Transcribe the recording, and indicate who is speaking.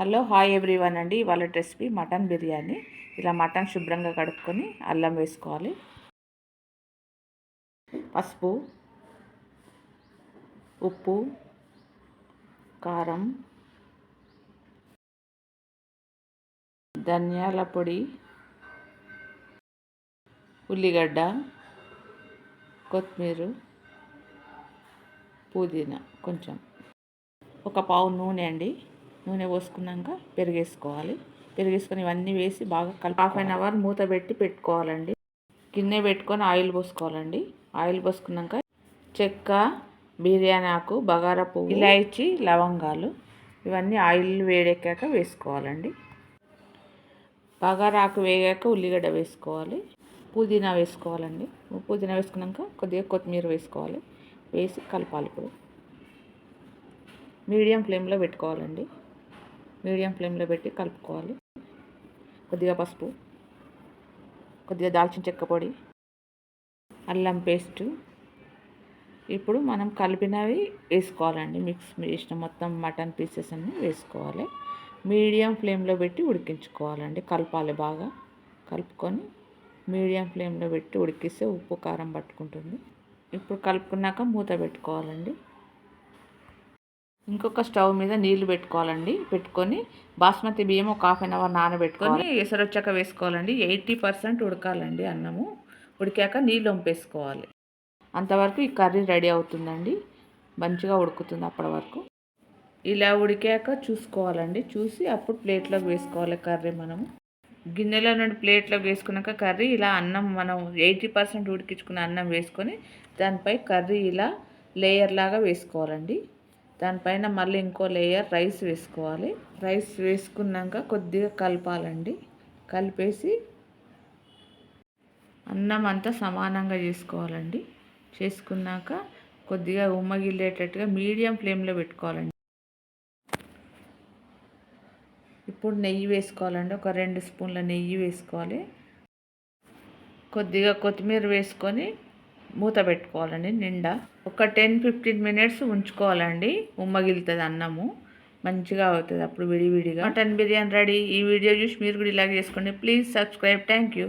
Speaker 1: Hello hi everyone అండి. ఇవాళ recipe mutton biryani. ఇలా మటన్ శుభ్రంగా కడుక్కొని అల్లం వేసుకోవాలి. పసుపు ఉప్పు కారం ధనియాల పొడి ఉల్లిగడ్డ కొత్తిమీర పుదీనా కొంచెం. ఒక పావు నూనె అండి. నూనె పోసుకున్నాక పెరిగేసుకోవాలి. పెరిగేసుకొని ఇవన్నీ వేసి బాగా కలిపి హాఫ్ అన్ అవర్ మూత పెట్టి పెట్టుకోవాలండి. గిన్నె పెట్టుకొని ఆయిల్ పోసుకోవాలండి. ఆయిల్ పోసుకున్నాక చెక్క బిర్యానీ ఆకు బగారా పువ్వు ఇలాయచి లవంగాలు ఇవన్నీ ఆయిల్ వేడెక్కాక వేసుకోవాలండి. బగారా ఆకు వేగాక ఉల్లిగడ్డ వేసుకోవాలి. పుదీనా వేసుకోవాలండి. పుదీనా వేసుకున్నాక కొద్దిగా కొత్తిమీర వేసుకోవాలి. వేసి కలపాలి ఇప్పుడు. మీడియం ఫ్లేమ్లో పెట్టుకోవాలండి. మీడియం ఫ్లేమ్లో పెట్టి కలుపుకోవాలి. కొద్దిగా పసుపు కొద్దిగా దాల్చిన చెక్క పొడి అల్లం పేస్టు. ఇప్పుడు మనం కలిపినవి వేసుకోవాలండి. మిక్స్ చేసిన మొత్తం మటన్ పీసెస్ అన్నీ వేసుకోవాలి. మీడియం ఫ్లేమ్లో పెట్టి ఉడికించుకోవాలండి. కలపాలి బాగా. కలుపుకొని మీడియం ఫ్లేమ్లో పెట్టి ఉడికిస్తే ఉప్పు కారం పట్టుకుంటుంది. ఇప్పుడు కలుపుకున్నాక మూత పెట్టుకోవాలండి. ఇంకొక స్టవ్ మీద నీళ్ళు పెట్టుకోవాలండి. పెట్టుకొని బాస్మతి బియ్యం ఒక హాఫ్ అన్ అవర్ నానబెట్టుకొని ఎసరొచ్చాక వేసుకోవాలండి. ఎయిటీ పర్సెంట్ ఉడకాలండి అన్నము. ఉడికాక నీళ్ళు వంపేసుకోవాలి. అంతవరకు ఈ కర్రీ రెడీ అవుతుందండి. మంచిగా ఉడుకుతుంది అప్పటి వరకు. ఇలా ఉడికాక చూసుకోవాలండి. చూసి అప్పుడు ప్లేట్లోకి వేసుకోవాలి కర్రీ మనము. గిన్నెలో నుండి ప్లేట్లోకి వేసుకున్నాక కర్రీ ఇలా అన్నం మనం ఎయిటీ పర్సెంట్ ఉడికించుకున్న అన్నం వేసుకొని దానిపై కర్రీ ఇలా లేయర్ లాగా వేసుకోవాలండి. దానిపైన మళ్ళీ ఇంకో లేయర్ రైస్ వేసుకోవాలి. రైస్ వేసుకున్నాక కొద్దిగా కలపాలండి. కలిపేసి అన్నం అంతా సమానంగా చేసుకోవాలండి. చేసుకున్నాక కొద్దిగా ఉమ్మగిల్లేటట్టుగా మీడియం ఫ్లేమ్లో పెట్టుకోవాలండి. ఇప్పుడు నెయ్యి వేసుకోవాలండి. ఒక రెండు స్పూన్ల నెయ్యి వేసుకోవాలి. కొద్దిగా కొత్తిమీర వేసుకొని మూత పెట్టుకోవాలండి నిండా. ఒక టెన్ ఫిఫ్టీన్ మినిట్స్ ఉంచుకోవాలండి. ఉమ్మగిలుతుంది అన్నము. మంచిగా అవుతుంది అప్పుడు విడివిడిగా. Mutton biryani ready. ఈ వీడియో చూసి మీరు కూడా ఇలా చేసుకోండి. Please subscribe. Thank you.